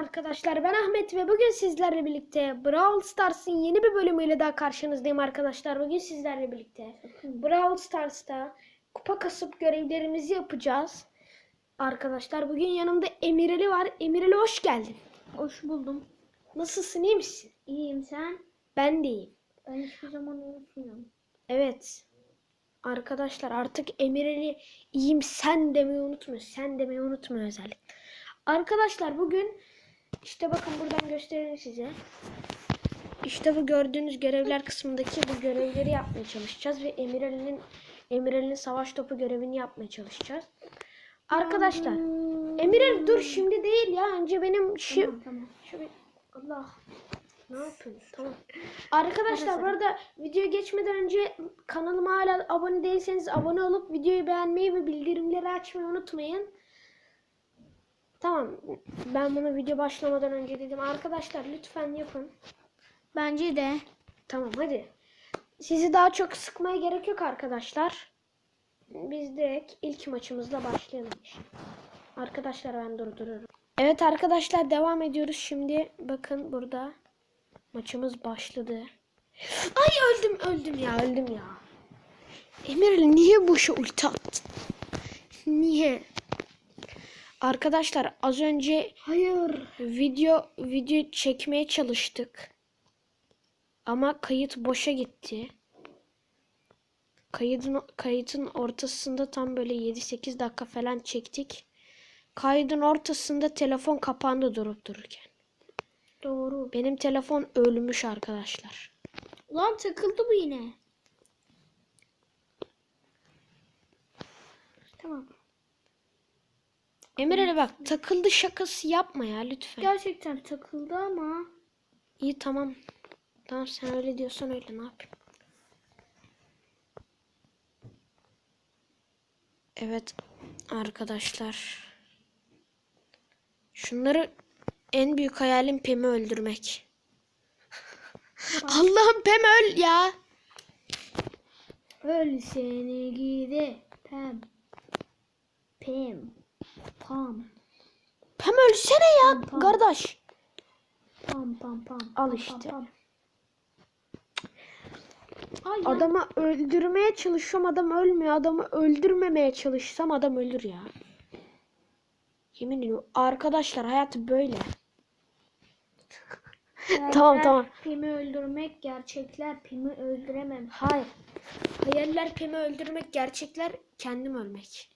Arkadaşlar ben Ahmet ve bugün sizlerle birlikte Brawl Stars'ın yeni bir bölümüyle daha karşınızdayım arkadaşlar. Bugün sizlerle birlikte Brawl Stars'ta kupa kasıp görevlerimizi yapacağız. Arkadaşlar bugün yanımda Emireli var. Emireli hoş geldin. Hoş buldum. Nasılsın iyi misin? İyiyim sen? Ben de iyiyim. Ben hiçbir zaman unutmuyorum. Evet. Arkadaşlar artık Emireli iyiyim sen demeyi unutmuyor. Sen demeyi unutmuyor özellikle. Arkadaşlar bugün işte bakın buradan göstereyim size. İşte bu gördüğünüz görevler kısmındaki bu görevleri yapmaya çalışacağız ve Emireli'nin Emireli'nin savaş topu görevini yapmaya çalışacağız. Arkadaşlar Emirel dur şimdi değil ya önce benim şu Tamam tamam. şu Allah ne yapıyorsun? Tamam. Arkadaşlar bu arada videoya geçmeden önce kanalıma hala abone değilseniz abone olup videoyu beğenmeyi ve bildirimleri açmayı unutmayın. Tamam. Ben bunu video başlamadan önce dedim. Arkadaşlar lütfen yapın. Bence de. Tamam hadi. Sizi daha çok sıkmaya gerek yok arkadaşlar. Biz direkt ilk maçımızla başlayalım. Arkadaşlar ben durduruyorum. Evet arkadaşlar devam ediyoruz. Şimdi bakın burada maçımız başladı. Ay öldüm öldüm ya öldüm ya. Emir niye boşa ulti attın? Niye? Arkadaşlar az önce Hayır. video video çekmeye çalıştık. Ama kayıt boşa gitti. Kaydın kayıtın ortasında tam böyle 7-8 dakika falan çektik. Kaydın ortasında telefon kapandı durup dururken. Doğru. Benim telefon ölmüş arkadaşlar. Lan takıldı bu yine. Tamam. Emir Ali bak takıldı şakası yapma ya lütfen. Gerçekten takıldı ama. İyi tamam. Tamam sen öyle diyorsan öyle ne yapayım. Evet arkadaşlar. Şunları en büyük hayalim Pem'i öldürmek. Allah'ım Pem öl ya. Öl seni gidi. Pem. Pem. Pam. Pem ölsene ya Pam, pam. kardeş. Pam pam pam. Al pam, işte. pam, pam. Adamı öldürmeye çalışıyorum adam ölmüyor. Adamı öldürmemeye çalışsam adam ölür ya. Yemin ediyorum arkadaşlar hayat böyle. tamam, Hayaller tamam. Pim'i öldürmek, gerçekler Pim'i öldüremem. Hayır. Hayaller Pem'i öldürmek, gerçekler kendim ölmek.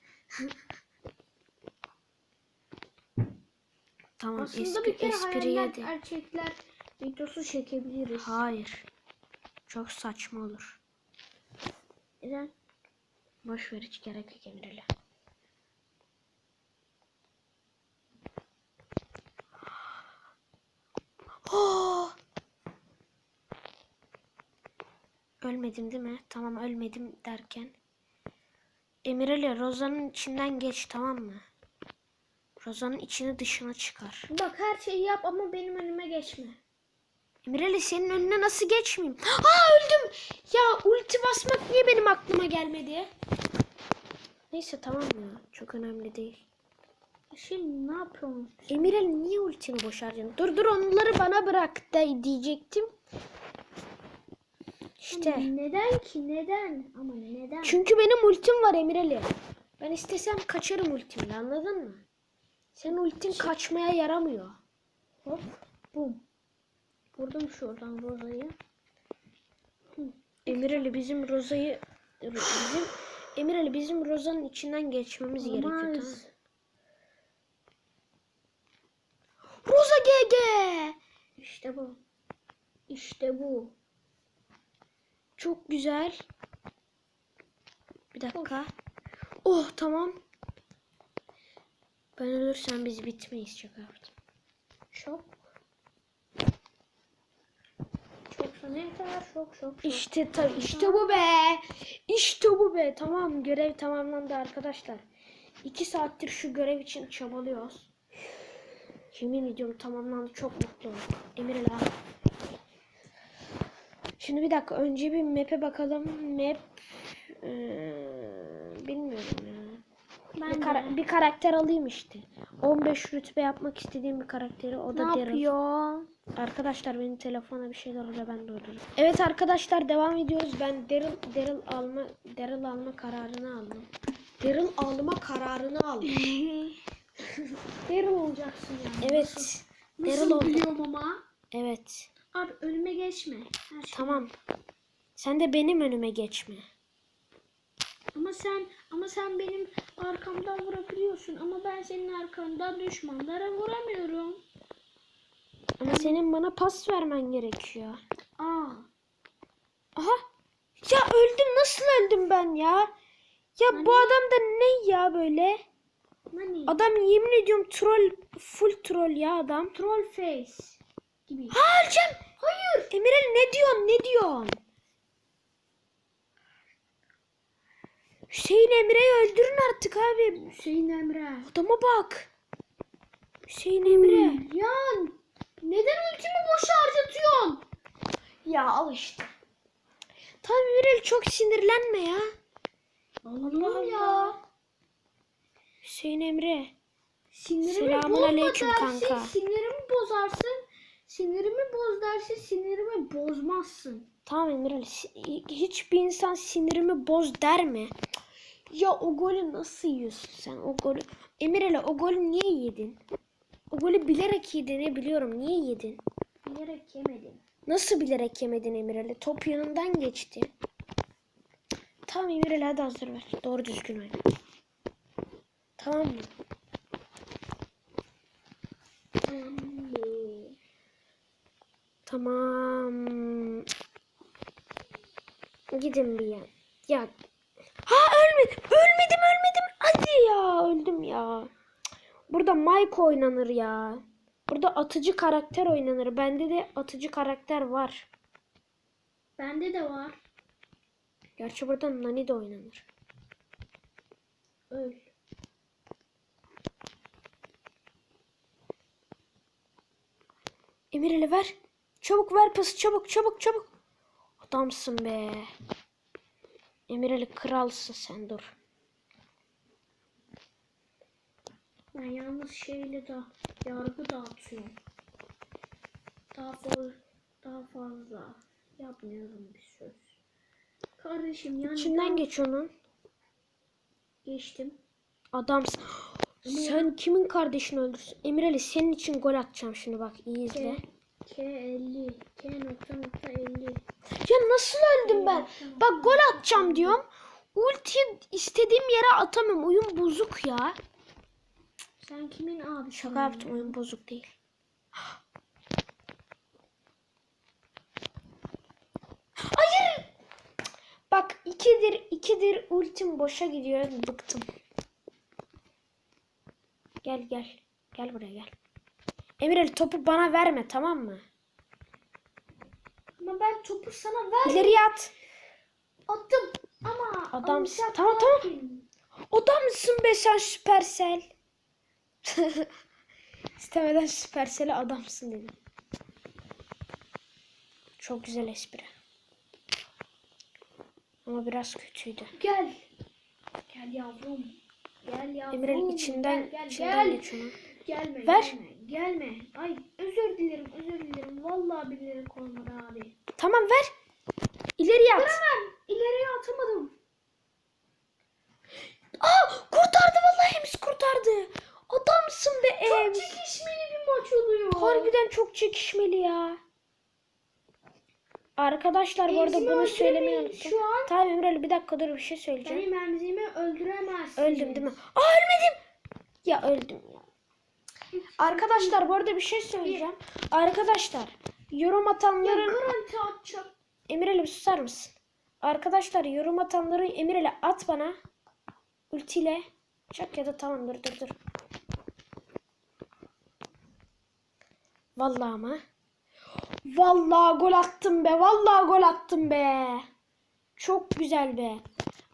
Tamam Aslında espri, bir kere espriye de. gerçekler videosu çekebiliriz. Hayır. Çok saçma olur. Neden? Boş ver hiç gerek yok Emre'yle. Oh! Ölmedim değil mi? Tamam ölmedim derken. Emireli Rozan'ın içinden geç tamam mı? Rozan'ın içini dışına çıkar. Bak her şeyi yap ama benim önüme geçme. Emireli senin önüne nasıl geçmeyeyim? Aa öldüm. Ya ulti basmak niye benim aklıma gelmedi? Neyse tamam ya. Çok önemli değil. Şimdi ne yapıyorsun? Emirel niye ultini boş harcadın? Dur dur onları bana bırak da diyecektim. İşte. Neden ki? Neden? Ama neden? Çünkü benim ultim var Emireli. Ben istesem kaçarım ultimle anladın mı? Senin ultin kaçmaya yaramıyor. Hop. Bum. Vurdum şuradan Roza'yı. Emireli bizim Roza'yı bizim Emireli bizim Roza'nın içinden geçmemiz gerekiyor tamam? Olmaz. Roza GG. İşte bu. İşte bu. Çok güzel. Bir dakika. Oh tamam. Ben ölürsem biz bitmeyiz çok yaptım. Şok. Çoksa ne kadar şok şok. İşte tabii işte bu be. İşte bu be. Tamam görev tamamlandı arkadaşlar. İki saattir şu görev için çabalıyoruz. Yemin ediyorum tamamlandı. Çok mutlu oldum. Emir abi. Şimdi bir dakika önce bir map'e bakalım. Map ya. Ben bir, kara- bir karakter alayım işte. 15 rütbe yapmak istediğim bir karakteri o da Ne Daryl. yapıyor? Arkadaşlar benim telefona bir şeyler oluyor ben de uydururum. Evet arkadaşlar devam ediyoruz. Ben Daryl Daryl alma Daryl alma kararını aldım. Daryl alma kararını aldım. Daryl olacaksın yani. Evet. Daryl Nasıl oldum. biliyorum ama? Evet. Abi önüme geçme. Her şey. Tamam. Sen de benim önüme geçme. Ama sen ama sen benim arkamdan vurabiliyorsun ama ben senin arkandan düşmanlara vuramıyorum. Ama senin bana pas vermen gerekiyor. Aa. Aha. Ya öldüm nasıl öldüm ben ya? Ya bu adam da ne ya böyle? Nani? Adam yemin ediyorum troll full troll ya adam. Troll face gibi. Ha öleceğim. Hayır. Emirel ne diyorsun ne diyorsun? Hüseyin Emre'yi öldürün artık abi. Hüseyin Emre. Adama bak. Hüseyin Emre. Ya neden ultimi boşa harcatıyorsun? Ya al işte. Tamam Emirel çok sinirlenme ya. Allah Allah. Hüseyin Emre. Sinirimi Selamun bozma aleyküm dersin, kanka. Sinirimi bozarsın. Sinirimi boz dersin, sinirimi bozmazsın. Tamam Emirel. si- Hiçbir insan sinirimi boz der mi? Ya o golü nasıl yiyorsun sen? O golü. Emirel o golü niye yedin? O golü bilerek yediğini biliyorum. Niye yedin? Bilerek yemedim. Nasıl bilerek yemedin Emirel'e? Top yanından geçti. Tamam Emirel hadi hazır ver. Doğru düzgün oyna. Tamam mı? Tamam. Gidin bir ya. Ya. Ha ölmedim. Ölmedim ölmedim. Hadi ya öldüm ya. Burada Mike oynanır ya. Burada atıcı karakter oynanır. Bende de atıcı karakter var. Bende de var. Gerçi burada Nani de oynanır. Öl. Emirel'e ver. Çabuk ver pası çabuk çabuk çabuk. Adamsın be. Emirel'i kralsın sen dur. Ben yalnız şeyle de yargı dağıtıyorum. Daha fazla, daha fazla yapmıyorum bir söz. Kardeşim yani İçinden geç onun. geçtim. Adamsın. Sen kimin kardeşini öldürsün? Emirel'i senin için gol atacağım şimdi bak iyi izle. K, K50. K nokta nokta 50. Ya nasıl öldüm ben? Bak gol atacağım diyorum. Ulti istediğim yere atamıyorum. Oyun bozuk ya. Sen kimin abi? Şaka yaptım oyun bozuk değil. Hayır. Bak ikidir ikidir ultim boşa gidiyor. Bıktım. Gel gel. Gel buraya gel. Emirel topu bana verme tamam mı? Ama ben topu sana ver. İleriye at. Attım. Ama Adamsın. Tamam, tamam. değilim. Adamsın be sen Süpersel. İstemeden Süpersel'e adamsın dedim. Çok güzel espri. Ama biraz kötüydü. Gel. Gel yavrum. Gel yavrum. Emirel içinden, gel, gel, içinden gel. geç onu. Gelme, Ver. gelme, gelme. Ay özür dilerim, özür dilerim. Vallahi bilerek olmadı abi. Tamam ver. İleriye at. Hemen ileriye atamadım. Aa kurtardı vallahi Ems kurtardı. Adamsın be Çok Ems. çekişmeli bir maç oluyor. Harbiden çok çekişmeli ya. Arkadaşlar bu arada bunu söylemeyi unuttum. Şu an Tamam Emre bir dakika dur bir şey söyleyeceğim. benim emzimi öldüremezsin. Öldüm değil mi? Aa ölmedim. Ya öldüm ya. Arkadaşlar bu arada bir şey söyleyeceğim. Arkadaşlar yorum atanların. Emirel'e bir susar mısın? Arkadaşlar yorum atanları Emirel'e at bana. Ultiyle. Çak ya da tamam dur dur dur. Vallahi ama. Vallahi gol attım be. Vallahi gol attım be. Çok güzel be.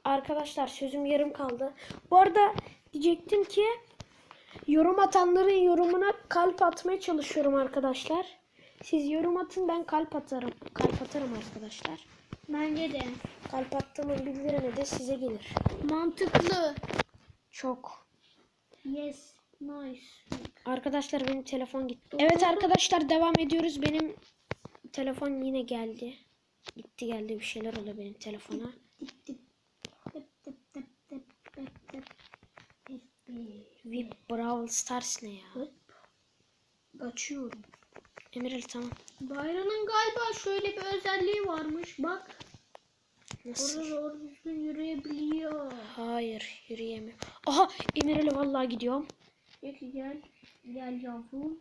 Arkadaşlar sözüm yarım kaldı. Bu arada diyecektim ki yorum atanların yorumuna kalp atmaya çalışıyorum arkadaşlar. Siz yorum atın ben kalp atarım. Kalp atarım arkadaşlar. Bence de. Kalp attığımın bildirimi de size gelir. Mantıklı. Çok. Yes. Nice. Arkadaşlar benim telefon gitti. Evet arkadaşlar devam ediyoruz. Benim telefon yine geldi. Gitti geldi bir şeyler oluyor benim telefona. VIP Brawl Stars ne ya? Hop. Açıyorum. Emirel tamam. Bayranın galiba şöyle bir özelliği varmış. Bak. Nasıl? Orada doğru düzgün yürüyebiliyor. Hayır yürüyemiyorum. Aha Emirel'e vallahi gidiyorum. Peki gel. Gel yavrum.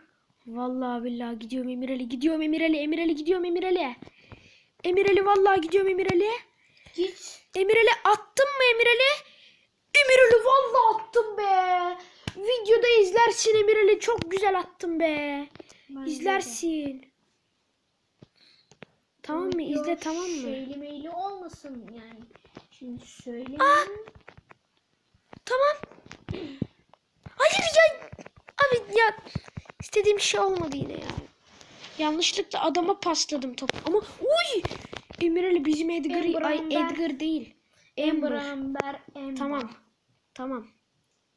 Vallahi billahi gidiyorum Emirel'e gidiyorum Emirel'e Emirel'e gidiyorum Emirel'e. Emirel'e vallahi gidiyorum Emirel'e. Git. Emirel'e attım mı Emirel'e? Emirel'e vallahi attım be. Videoda izlersin Emirel'e çok güzel attım be. Bence de. İzlersin. Tamam mı? Video İzle tamam mı? Şeyli meyli olmasın yani. Şimdi söyle. Tamam. Hayır ya. Abi ya istediğim şey olmadı yine ya. Yanlışlıkla adama pasladım topu. Ama uy! Emireli bizim Edgar Amber, ay. Edgar değil. Amber. Amber Amber. Tamam. Tamam.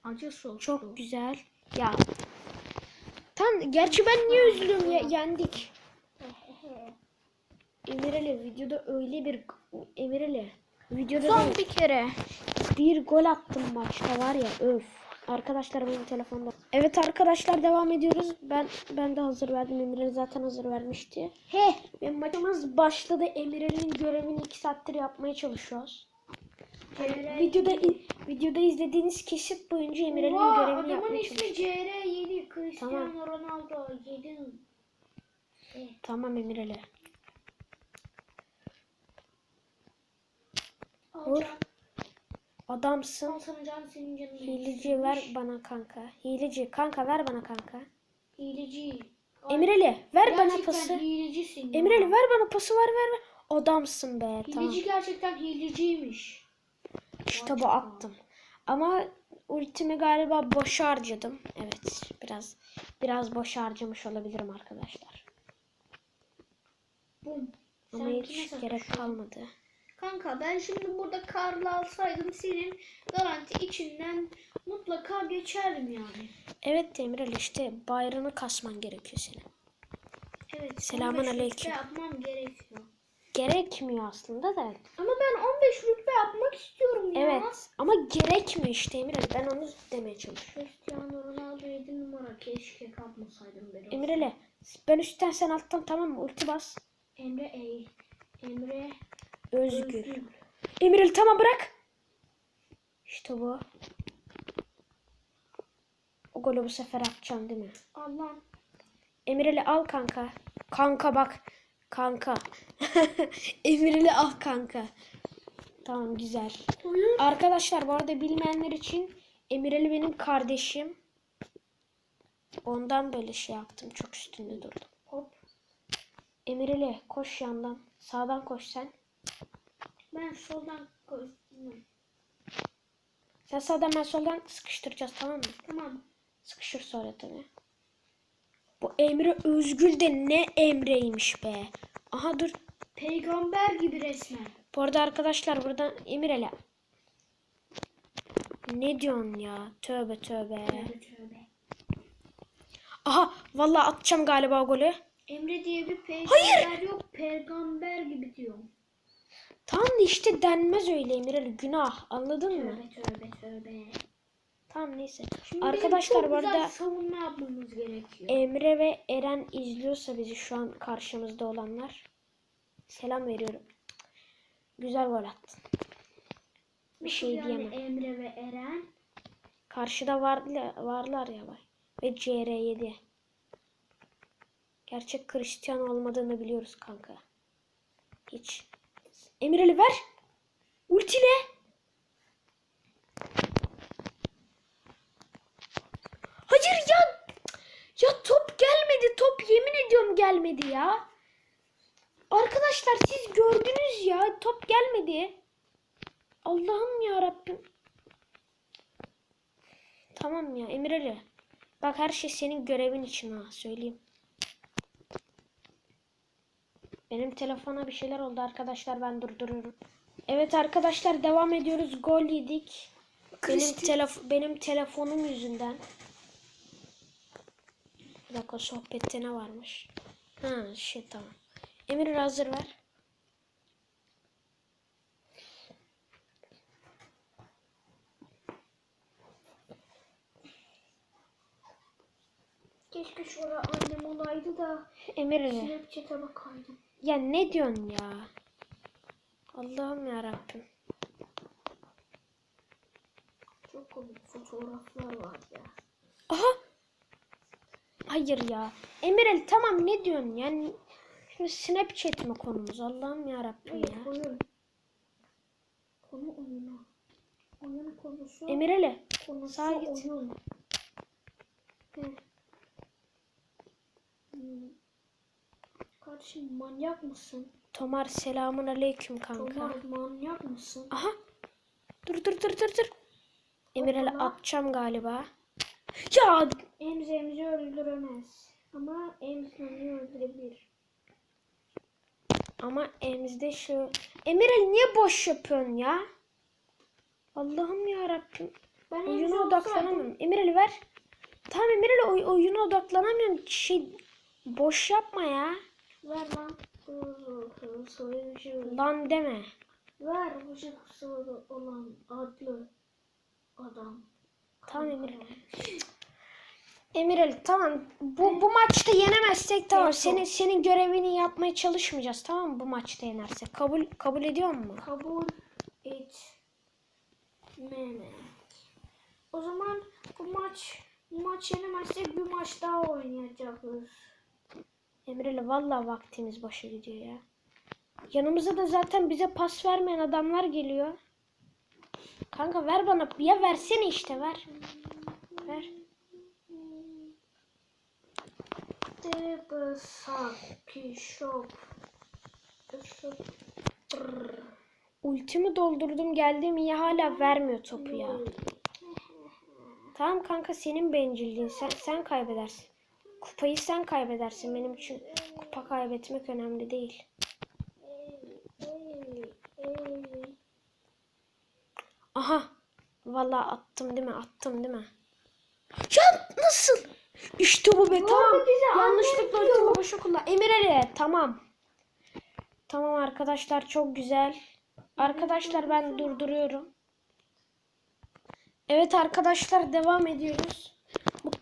Acı soslu. Çok güzel. Ya. Tam gerçi ben niye üzülüyorum ya yendik. Emireli videoda öyle bir Emireli videoda Son bir kere. bir gol attım maçta var ya öf. Arkadaşlar benim telefonda. Evet arkadaşlar devam ediyoruz. Ben ben de hazır verdim. Emirel zaten hazır vermişti. He. Maçımız başladı. Emirel'in görevini 2 saattir yapmaya çalışıyoruz. Videoda videoda izlediğiniz kesit boyunca Emirel'in Oha, görevini adamın yapmaya ismi çalışıyoruz. CR7 Cristiano Ronaldo 7. Tamam Emirel'e. Alacağım. Adamsın. Al sana can senin canın. Hileci ver bana kanka. Hileci kanka ver bana kanka. Hileci. Emireli ver bana gerçekten pası. hilecisin ya. Emireli ver bana pası ver ver. ver. Adamsın be Hileci tamam. gerçekten hileciymiş. Bu attım. Ama ultimi galiba boş harcadım. Evet biraz biraz boş harcamış olabilirim arkadaşlar. Bum. Ama Sen hiç gerek kalmadı. Kanka ben şimdi burada Karl alsaydım senin garanti içinden mutlaka geçerdim yani. Evet Demirel işte bayrağını kasman gerekiyor senin. Evet. Selamun 15 aleyküm. yapmam gerekiyor. Gerekmiyor aslında da. Ama ben 15 rütbe yapmak istiyorum ya. Evet ama gerekmiyor işte Emirel. Ben onu demeye çalışıyorum. Cristiano Ronaldo 7 numara keşke kapmasaydım ben. onu. Emirel'e ben üstten sen alttan tamam mı? Ulti bas. Emre Ey. Emre Özgür. Özgür. Emirel tamam bırak. İşte bu. O golü bu sefer atacaksın değil mi? Allah. Emirel'i al kanka. Kanka bak. Kanka. Emirel'i al kanka. Tamam güzel. Oyun. Arkadaşlar bu arada bilmeyenler için Emireli benim kardeşim. Ondan böyle şey yaptım. Çok üstünde durdum. Hop. Emireli koş yandan. Sağdan koş sen. Ben soldan koştum. Sen sağdan ben soldan sıkıştıracağız tamam mı? Tamam. Sıkışır sonra tabii. Bu Emre Özgül de ne Emre'ymiş be. Aha dur. Peygamber gibi resmen. Bu arada arkadaşlar buradan Emirel'e. Ne diyorsun ya? Tövbe tövbe. Tövbe tövbe. Aha vallahi atacağım galiba golü. Emre diye bir peygamber yok. Peygamber gibi diyor. Tamam da işte denmez öyle Emirel. Günah. Anladın mı? Tövbe tövbe tövbe. Tamam neyse. Şimdi Arkadaşlar bu arada savunma yapmamız gerekiyor. Emre ve Eren izliyorsa bizi şu an karşımızda olanlar. Selam veriyorum. Güzel gol attın. Bir şey yani diyemem. Emre ve Eren. Karşıda varlar, varlar ya var. Ve CR7. Gerçek Cristiano olmadığını biliyoruz kanka. Hiç. Emireli ver. Ultile. Hayır ya. Ya top gelmedi. Top yemin ediyorum gelmedi ya. Arkadaşlar siz gördünüz ya. Top gelmedi. Allah'ım ya Rabbim. Tamam ya Emir Ali. Bak her şey senin görevin için ha söyleyeyim. Benim telefona bir şeyler oldu arkadaşlar ben durduruyorum. Evet arkadaşlar devam ediyoruz. Gol yedik. Benim telef benim telefonum yüzünden. Bir dakika sohbette ne varmış? Ha şey tamam. Emir hazır ver. Keşke şurada annem olaydı da Emir Snapchat'e bakaydım. ya ne diyorsun ya? Allah'ım ya Rabbim. Çok komik fotoğraflar var ya. Aha. Hayır ya. Emir Ali tamam ne diyorsun yani? Şimdi Snapchat mi konumuz? Allah'ım ya Rabbim Evet, ya. oyun. Konu oyunu. Oyun konusu. Emir Ali konusu sağa git. oyun. Hmm. Kardeşim manyak mısın? Tomar selamun aleyküm kanka. Tomar manyak mısın? Aha. Dur dur dur dur dur. Emir Ali Hoppala. atacağım galiba. Ya Emzi emzi öldüremez. Ama emzi onu öldürebilir. ama emzde şu. Emir Ali niye boş yapıyorsun ya? Allah'ım ya Rabbim. Ben Oyuna odaklanamıyorum. Emir Ali ver. Tamam Emir Ali oy- oyuna odaklanamıyorum. Şey boş yapma ya. Ver lan. Soyucu. Lan deme. Ver bıçaksı olan adlı adam. Tamam Emir. Emir Ali tamam. Bu bu maçta yenemezsek tamam. Senin senin görevini yapmaya çalışmayacağız tamam mı? Bu maçta yenersek. Kabul kabul ediyor musun? Kabul et. O zaman bu maç bu maç yenemezsek bir maç daha oynayacağız. Ali valla vaktimiz boşa gidiyor ya. Yanımıza da zaten bize pas vermeyen adamlar geliyor. Kanka ver bana. Ya versene işte ver. Ver. Ultimi doldurdum geldim ya hala vermiyor topu ya. Tamam kanka senin bencilliğin. Sen, sen kaybedersin. Kupayı sen kaybedersin. Benim için kupa kaybetmek önemli değil. Aha. Vallahi attım değil mi? Attım değil mi? Ya nasıl? İşte bu be tamam. Yanlışlıkla ultimi boşa kullan. Emir Ali tamam. Tamam arkadaşlar çok güzel. Arkadaşlar ben durduruyorum. Evet arkadaşlar devam ediyoruz.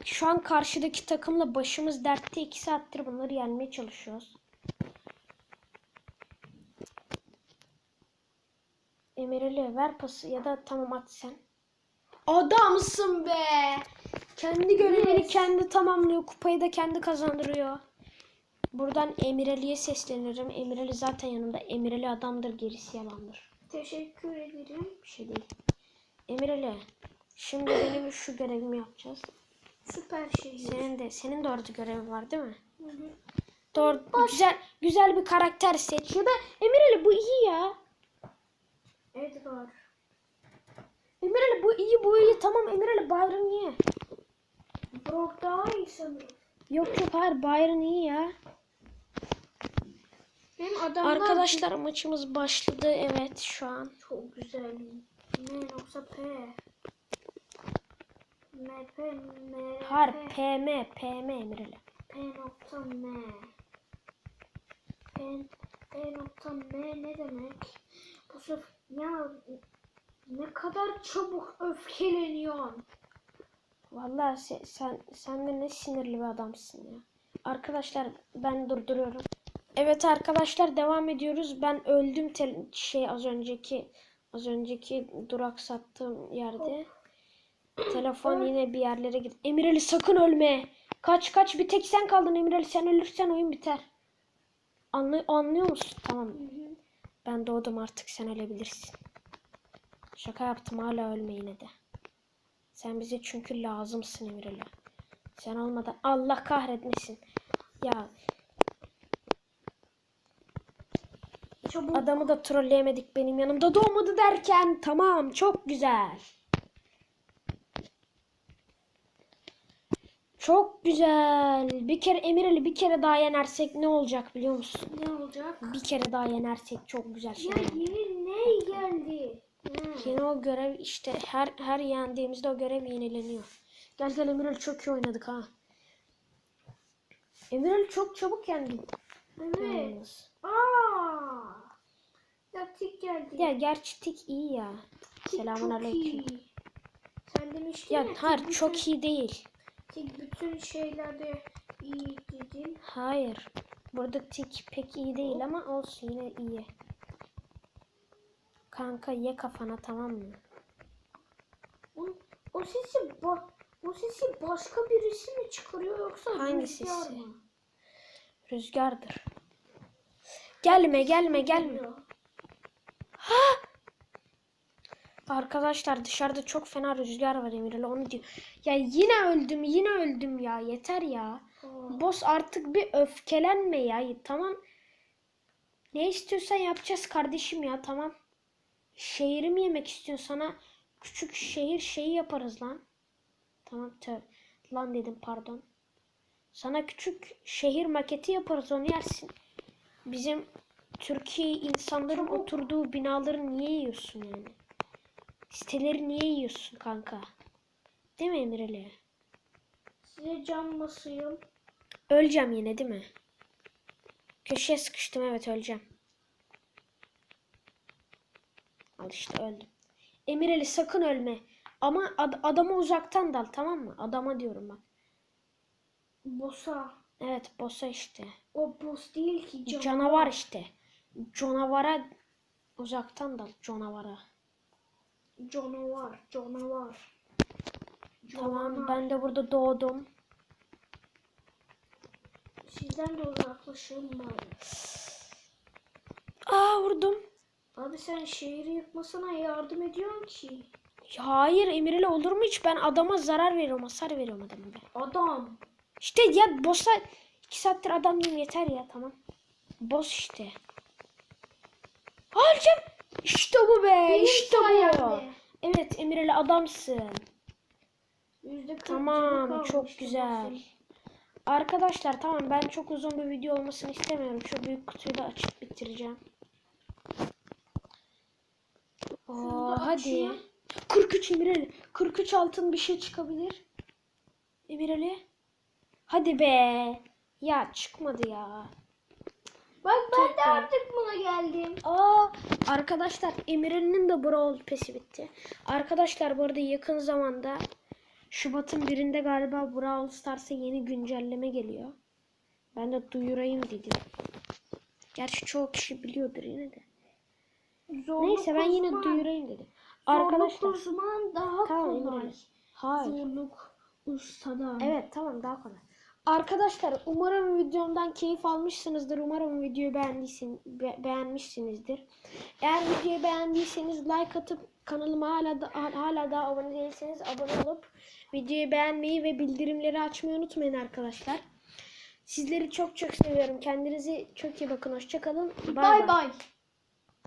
Şu an karşıdaki takımla başımız dertte 2 saattir bunları yenmeye çalışıyoruz. Emir Ali ver pası ya da tamam at sen. Adamsın be. Kendi görevini kendi tamamlıyor. Kupayı da kendi kazandırıyor. Buradan Emir Ali'ye seslenirim. Emir Ali zaten yanımda. Emir Ali adamdır gerisi yalandır. Teşekkür ederim. Bir şey değil. Emir Ali. Şimdi benim şu görevimi yapacağız. Süper şey. Senin de senin de orada görevin var değil mi? Hı hı. Doğru. Güzel güzel bir karakter seç. Ya da Emir Ali bu iyi ya. Edgar. Emir Ali bu iyi bu iyi. Tamam Emir Ali Byron iyi. Brock daha iyi sanırım. Yok yok hayır Byron iyi ya. Hem adamlar Arkadaşlar maçımız başladı. Evet şu an. çok güzel. M nokta P. M P M Har P, PM PM Emir Ali. P nokta M. P, P nokta M ne demek? Bu sefer ya ne kadar çabuk öfkeleniyorsun. Vallahi sen, sen, sen de ne sinirli bir adamsın ya. Arkadaşlar ben durduruyorum. Evet arkadaşlar devam ediyoruz. Ben öldüm şey az önceki az önceki durak sattığım yerde. Telefon yine bir yerlere git. Emir Ali sakın ölme. Kaç kaç bir tek sen kaldın Emir Ali. Sen ölürsen oyun biter. Anlay anlıyor musun? Tamam. Ben doğdum artık sen ölebilirsin. Şaka yaptım hala ölme yine de. Sen bize çünkü lazımsın Emir Ali. Sen olmadan Allah kahretmesin. Ya Çabuk. adamı da trolleyemedik benim yanımda doğmadı derken tamam çok güzel. Çok güzel. Bir kere Emir Ali bir kere daha yenersek ne olacak biliyor musun? Ne olacak? Bir kere daha yenersek çok güzel Ya şeyler. yeni ne geldi? Hmm. Yine o görev işte her her yendiğimizde o görev yenileniyor. Gel gel Emirel çok iyi oynadık ha. Emirel çok çabuk yendin. Evet. yalnız. Aa. Ya tik geldi. Ya gerçi tik iyi ya. Tik Selamun aleyküm. iyi. Sen demiştin Ya ya. hayır çok iyi değil. Tik bütün şeylerde iyi dedin. Hayır. Burada tik pek iyi değil ama olsun yine iyi. Kanka ye kafana tamam mı? O, o sesi ba o sesi başka birisi mi çıkarıyor yoksa Hangi rüzgar sesi? mı? Rüzgardır. Gelme gelme gelme. Geliyor. Arkadaşlar dışarıda çok fena rüzgar var Emirel onu diyor. Ya yine öldüm yine öldüm ya yeter ya. Aa, Boss artık bir öfkelenme ya tamam. Ne istiyorsan yapacağız kardeşim ya tamam. Şehri mi yemek istiyorsun sana küçük şehir şeyi yaparız lan. Tamam tö lan dedim pardon. Sana küçük şehir maketi yaparız onu yersin. Bizim Türkiye insanların oturduğu binaları niye yiyorsun yani? Siteleri niye yiyorsun kanka? Değil mi Emireli? Size cam basayım. Öleceğim yine değil mi? Köşeye sıkıştım evet öleceğim. Al işte öldüm. Emireli sakın ölme. Ama ad- adama uzaktan dal tamam mı? Adama diyorum bak. Bosa. Evet bossa işte. O boss değil ki canavar. Canavar işte. Canavara uzaktan dal canavara. Canavar. Canavar. Tamam ben de burada doğdum. Sizden de uzaklaşın bari. Aa vurdum. Abi sen şehri yıkmasına yardım ediyorsun ki. Hayır Emireli olur mu hiç? Ben adama zarar veriyorum, hasar veriyorum adama ben. Adam. İşte ya boss'a iki saattir adam diyeyim yeter ya tamam. Boss işte. Harcam. İşte bu be. Benim işte bu. Evet Emireli adamsın. Tamam, çok güzel. boss'un. Arkadaşlar tamam ben çok uzun bir video olmasını istemiyorum. Şu büyük kutuyu da açıp bitireceğim. Oo, hadi. açayım. 43 Emireli. 43 altın bir şey çıkabilir. Emireli. Hadi be. Ya çıkmadı ya. Bak ben de Tekrar. artık buna geldim. Aa, arkadaşlar Emirel'in de Brawl Pass'i bitti. Arkadaşlar bu arada yakın zamanda Şubat'ın birinde galiba Brawl Stars'a yeni güncelleme geliyor. Ben de duyurayım dedim. Gerçi çoğu kişi biliyordur yine de. Zorluk Neyse ben yine uzman- duyurayım dedim. Zorluk Arkadaşlar. uzman daha Tamam kolay. Hayır. Zorluk ustadan. Evet tamam daha kolay. Arkadaşlar umarım videomdan keyif almışsınızdır. Umarım videoyu beğendiysin, be- beğenmişsinizdir. Eğer videoyu beğendiyseniz like atıp kanalıma hala da, hala daha abone değilseniz abone olup videoyu beğenmeyi ve bildirimleri açmayı unutmayın arkadaşlar. Sizleri çok çok seviyorum. Kendinize çok iyi bakın. Hoşçakalın. Bay bay.